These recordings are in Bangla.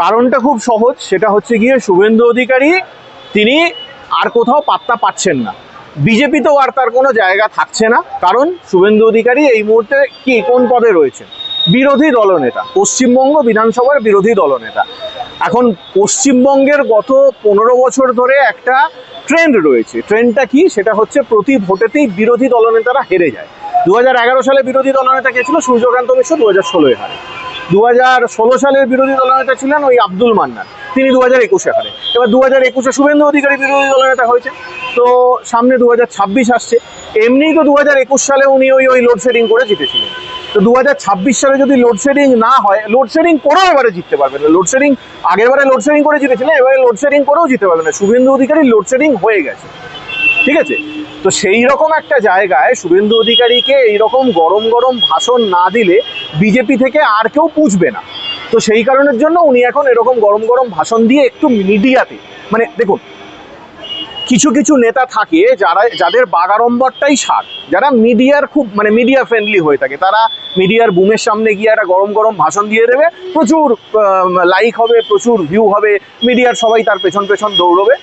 কারণটা খুব সহজ, সেটা হচ্ছে গিয়ে শুভেন্দু অধিকারী তিনি আর কোথাও পাত্তা পাচ্ছেন না। বিজেপিতেও আর তার কোনো জায়গা থাকছে না, কারণ শুভেন্দু অধিকারী এই মুহূর্তে কি, কোন পদে রয়েছেন? বিরোধী দলনেতা, পশ্চিমবঙ্গ বিধানসভার বিরোধী দলনেতা। এখন পশ্চিমবঙ্গের গত পনেরো বছর ধরে একটা ট্রেন্ড রয়েছে। ট্রেন্ডটা কি? সেটা হচ্ছে প্রতি ভোটেতেই বিরোধী দলনেতারা হেরে যায়। দু হাজার এগারো সালে বিরোধী দলনেতা কে ছিল? সূর্যকান্ত মিশ্র, দু হাজার ষোলোয় হারে। দু হাজার ষোলো সালের বিরোধী দলনেতা ছিলেন ওই আব্দুল মান্নান। তিনি দু হাজার একুশে হারে। এবার দু হাজার একুশে শুভেন্দু অধিকারী বিরোধী দলনেতা হয়েছে। তো সামনে দু হাজার ছাব্বিশ আসছে। এমনিই তো দু হাজার একুশ সালে উনি ওই ওই লোডশেডিং করে জিতেছিলেন। তো দু হাজার ছাব্বিশ সালে যদি লোডশেডিং না হয় লোডশেডিং করেও এবারে জিততে পারবে না। লোডশেডিং আগের বারে লোডশেডিং করে জিতেছিলেন, এবারে লোডশেডিং করেও জিতে পারবে না। শুভেন্দু অধিকারী লোডশেডিং হয়ে গেছে। ঠিক আছে? তো সেই রকম একটা জায়গায় শুভেন্দু অধিকারীকে এইরকম গরম গরম ভাষণ না দিলে বিজেপি থেকে আর কেউ পুষবে না। তো সেই কারণের জন্য উনি এখন এরকম গরম গরম ভাষণ দিয়ে একটু মিডিয়াতে মানে দেখুন, কিছু কিছু নেতা থাকে যারা, যাদের বাগাড়ম্বরটাই সার, যারা মিডিয়ার খুব মানে মিডিয়া ফ্রেন্ডলি হয়ে থাকে। তারা মিডিয়ার বুমের সামনে গিয়ে একটা গরম গরম ভাষণ দিয়ে দেবে, প্রচুর লাইক হবে, প্রচুর ভিউ হবে, মিডিয়ার সবাই তার পেছন পেছন দৌড়বে।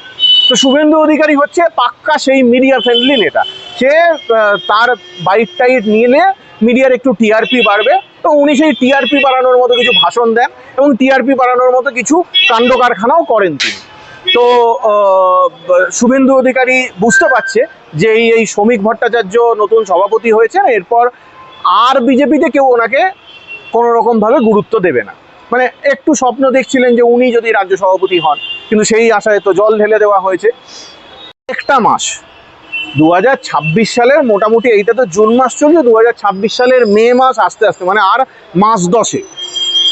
তো শুভেন্দু অধিকারী হচ্ছে পাক্কা সেই মিডিয়া ফ্রেন্ডলি নেতা। সে তার বাইট টাইট নিলে মিডিয়ার একটু টিআরপি বাড়বে। তো উনি সেই টিআরপি বাড়ানোর মতো কিছু ভাষণ দেন এবং টিআরপি বাড়ানোর মতো কিছু কাণ্ড কারখানাও করেন তিনি। তো শুভেন্দু অধিকারী বুঝতে পারছে যে এই এই শ্রমিক ভট্টাচার্য নতুন সভাপতি হয়েছে এরপর আর বিজেপিতে কেউ ওনাকে কোনো রকমভাবে গুরুত্ব দেবে না। মানে একটু স্বপ্ন দেখছিলেন যে উনি যদি রাজ্য সভাপতি হন, কিন্তু সেই আশায় তো জল ঢেলে দেওয়া হয়েছে। একটা মাস, দুহাজার ছাব্বিশ সালের মোটামুটি এইটা তো জুন মাস চলছে দুই হাজার ছাব্বিশ সালের মে মাস আস্তে আস্তে মানে আর মাস দশে।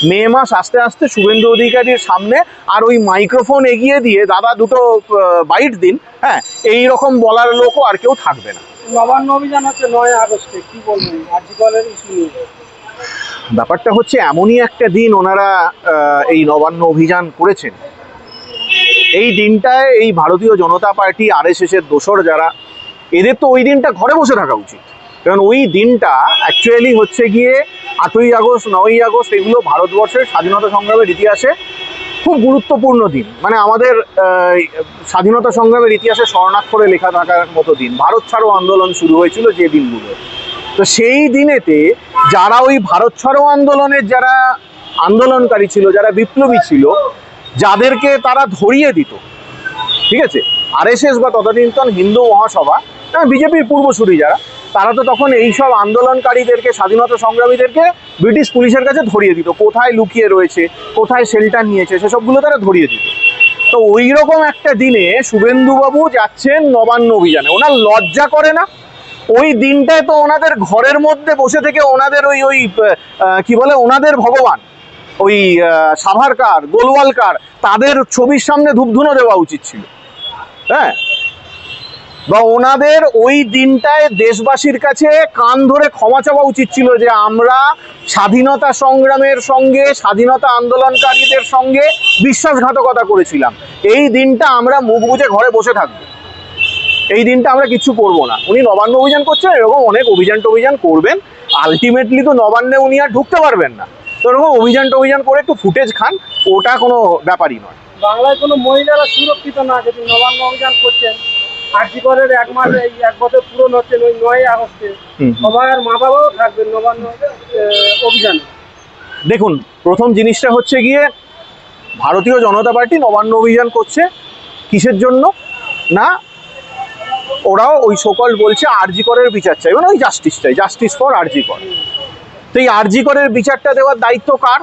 মে মাস আস্তে আস্তে শুভেন্দু অধিকারীর সামনে আর ওই মাইক্রোফোন এগিয়ে দিয়ে দাদা দুটো বাইট দিন হ্যাঁ এই রকম বলার লোকও আর কেউ থাকবে না। নবান্ন অভিযান হচ্ছে নয় আগস্টে, কি বলবেন? ইস্যু নিয়ে ব্যাপারটা হচ্ছে এমনই একটা দিন ওনারা এই নবান্ন অভিযান করেছেন। এই দিনটায় এই ভারতীয় জনতা পার্টি আর এর দোসর যারা, এদের তো ওই দিনটা ঘরে বসে থাকা উচিত। কারণ ওই দিনটা অ্যাকচুয়ালি হচ্ছে গিয়ে আটই আগস্ট, নয়ই আগস্ট এগুলো ভারতবর্ষের স্বাধীনতা সংগ্রামের ইতিহাসে খুব গুরুত্বপূর্ণ দিন। মানে আমাদের স্বাধীনতা সংগ্রামের ইতিহাসে স্বর্ণাক্ষরে লেখা থাকার মতো দিন। ভারত ছাড়ো আন্দোলন শুরু হয়েছিল যে দিনগুলো। তো সেই দিনেতে যারা ওই ভারত ছাড়ো আন্দোলনের যারা আন্দোলনকারী ছিল, যারা বিপ্লবী ছিল, যাদেরকে তারা ধরিয়ে দিত। ঠিক আছে? আরএসএস বা তদানীন্তন হিন্দু মহাসভা বিজেপির পূর্বসূরি যারা, তারা তো তখন এইসব আন্দোলনকারীদেরকে, স্বাধীনতা সংগ্রামীদেরকে ব্রিটিশ পুলিশের কাছে ধরিয়ে দিত। কোথায় লুকিয়ে রয়েছে, কোথায় শেল্টার নিয়েছে, সেসবগুলো তারা ধরিয়ে দিত। তো ওই রকম একটা দিনে শুভেন্দুবাবু যাচ্ছেন নবান্ন অভিযানে। ওনার লজ্জা করে না? ওই দিনটায় তো ওনাদের ঘরের মধ্যে বসে থেকে ওনাদের ওই ওই কি বলে, ওনাদের ভগবান, ওই সাভারকার গোলওয়ালকার তাদের ছবির সামনে ধূপধুনো দেওয়া উচিত ছিল। হ্যাঁ? বা ওনাদের ওই দিনটায় দেশবাসীর কাছে কান ধরে ক্ষমা চাওয়া উচিত ছিল যে আমরা স্বাধীনতা সংগ্রামের সঙ্গে, স্বাধীনতা আন্দোলনকারীদের সঙ্গে বিশ্বাসঘাতকতা করেছিলাম। এই দিনটা আমরা মুখ বুজে ঘরে বসে থাকব। এই দিনটা আমরা কিচ্ছু করব না। উনি নবান্ন অভিযান করছেন এরকম অনেক অভিযান টভিযান করবেন। আলটিমেটলি তো নবান্নে উনি আর ঢুকতে পারবেন না। তো এরকম অভিযান টভিযান করে একটু ফুটেজ খান ওটা কোনো ব্যাপারই নয়। বাংলায় কোনো মহিলারা সুরক্ষিত না যদি নবান্ন অভিযান করছেন। আর্জিকলের এক মাস এই এক বছর পূরণ হচ্ছে ওই নয় আগস্টে। সবাই আর মা বাবাও থাকবেন নবান্ন অভিযানে। দেখুন প্রথম জিনিসটা হচ্ছে গিয়ে ভারতীয় জনতা পার্টি নবান্ন অভিযান করছে। কিসের জন্য? না ওরাও ওই সকল বলছে আরজি করের বিচার চাই মানে ওই জাস্টিস চাই জাস্টিস ফর আরজি কর। তো এই আরজি করের বিচারটা দেওয়ার দায়িত্ব কার?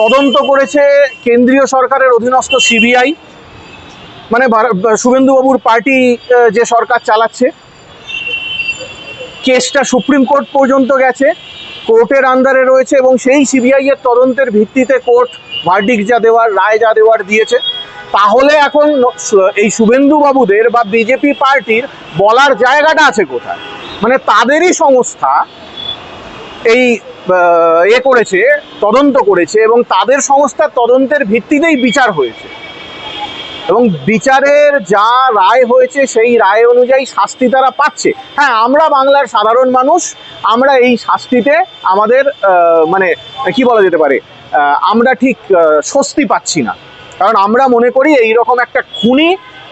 তদন্ত করেছে কেন্দ্রীয় সরকারের অধীনস্থ সিবিআই মানে শুভেন্দুবাবুর পার্টি যে সরকার চালাচ্ছে। কেসটা সুপ্রিম কোর্ট পর্যন্ত গেছে, কোর্টের আন্ডারে রয়েছে এবং সেই সিবিআই এর তদন্তের ভিত্তিতে কোর্ট ভার্ডিক যা দেওয়ার, রায় যা দেওয়ার দিয়েছে। তাহলে এখন এই শুভেন্দু বাবুদের বা বিজেপি পার্টির বলার জায়গাটা আছে কোথায়? মানে তাদেরই সংস্থা এই এ করেছে, তদন্ত করেছে এবং তাদের সংস্থার তদন্তের ভিত্তিতেই বিচার হয়েছে। এবং বিচারের যা রায় হয়েছে সেই রায় অনুযায়ী শাস্তি তারা পাচ্ছে। হ্যাঁ আমরা বাংলার সাধারণ মানুষ, আমরা এই শাস্তিতে আমাদের মানে কি বলা যেতে পারে আমরা ঠিক স্বস্তি পাচ্ছি না। কারণ আমরা মনে করি এই রকম একটা খুনি,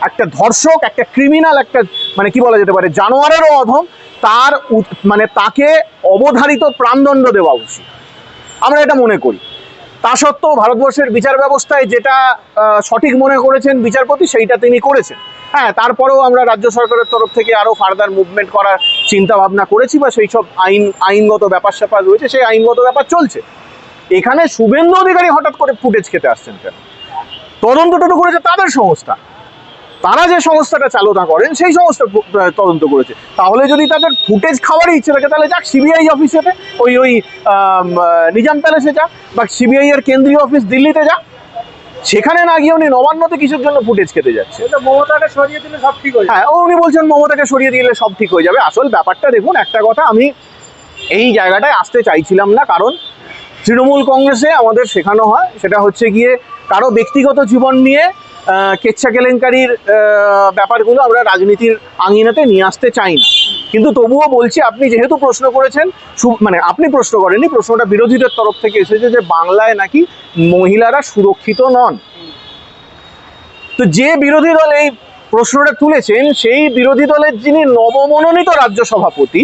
একটা ধর্ষক, একটা ক্রিমিনাল একটা মানে কি বলা যেতে পারে, জানোয়ারেরও অধম, তার মানে তাকে অবধারিত প্রাণদণ্ড দেওয়া উচিত। আমরা এটা মনে করি। তা সত্ত্বেও ভারতবর্ষের বিচার ব্যবস্থায় যেটা সঠিক মনে করেছেন বিচারপতি, সেইটা তিনি করেছেন। হ্যাঁ তারপরেও আমরা রাজ্য সরকারের তরফ থেকে আরও ফার্দার মুভমেন্ট করার চিন্তা ভাবনা করেছি বা সেই সব আইন, আইনগত ব্যাপার স্যাপার রয়েছে, সেই আইনগত ব্যাপার চলছে। এখানে শুভেন্দু অধিকারী হঠাৎ করে ফুটেজ খেতে আসছেন কেন? তদন্তটা করেছে তাদের সংস্থা। তারা যে সংস্থাটা চালনা করেন সেই সংস্থা তদন্ত করেছে। তাহলে যদি তাদের ফুটেজ খাওয়ারই ইচ্ছে থাকে তাহলে যাক সিবিআই অফিসেতে ওই ওই নিজাম প্যালেসে যাক বা সিবিআই এর কেন্দ্রীয় অফিস দিল্লিতে যাক সেখানে না গিয়ে উনি নবান্নতে কিসের জন্য ফুটেজ খেতে যাচ্ছে। মমতাকে সরিয়ে দিলে সব ঠিক হয়ে যাবে। হ্যাঁ ও উনি বলছেন মমতাকে সরিয়ে দিলে সব ঠিক হয়ে যাবে। আসল ব্যাপারটা দেখুন একটা কথা আমি এই জায়গাটায় আসতে চাইছিলাম না কারণ তৃণমূল কংগ্রেসে আমাদের শেখানো হয়। সেটা হচ্ছে গিয়ে কারও ব্যক্তিগত জীবন নিয়ে কেচ্ছা কেলেঙ্কারির ব্যাপারগুলো আমরা রাজনীতির আঙিনাতে নিয়ে আসতে চাই না। কিন্তু তবুও বলছি, আপনি যেহেতু প্রশ্ন করেছেন মানে আপনি প্রশ্ন করেননি, প্রশ্নটা বিরোধীদের তরফ থেকে এসেছে যে বাংলায় নাকি মহিলারা সুরক্ষিত নন। তো যে বিরোধী দল এই প্রশ্নটা তুলেছেন, সেই বিরোধী দলের যিনি নবমনোনীত রাজ্য সভাপতি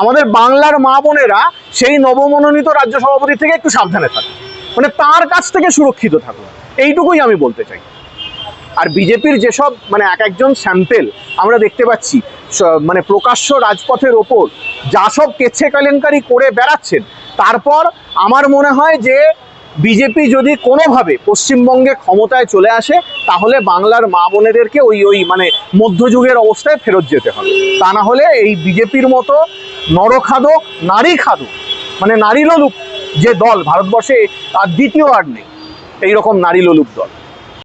আমাদের বাংলার মা বোনেরা সেই নবমনোনীত রাজ্য সভাপতি থেকে একটু সাবধানে থাকে মানে তার কাছ থেকে সুরক্ষিত থাকুন। এইটুকুই আমি বলতে চাই। আর বিজেপির যেসব মানে এক একজন স্যাম্পেল আমরা দেখতে পাচ্ছি মানে প্রকাশ্য রাজপথের ওপর যা সব কেচ্ছে কেলেঙ্কারি করে বেড়াচ্ছেন, তারপর আমার মনে হয় যে বিজেপি যদি কোনোভাবে পশ্চিমবঙ্গে ক্ষমতায় চলে আসে, তাহলে বাংলার মা বোনেদেরকে ওই ওই মানে মধ্যযুগের অবস্থায় ফেরত যেতে হবে। তা না হলে এই বিজেপির মতো নরখাদক নারী খাদক মানে নারী লোলুপ যে দল, ভারতবর্ষে আর দ্বিতীয় আর নেই। এইরকম নারী লোলুপ দল।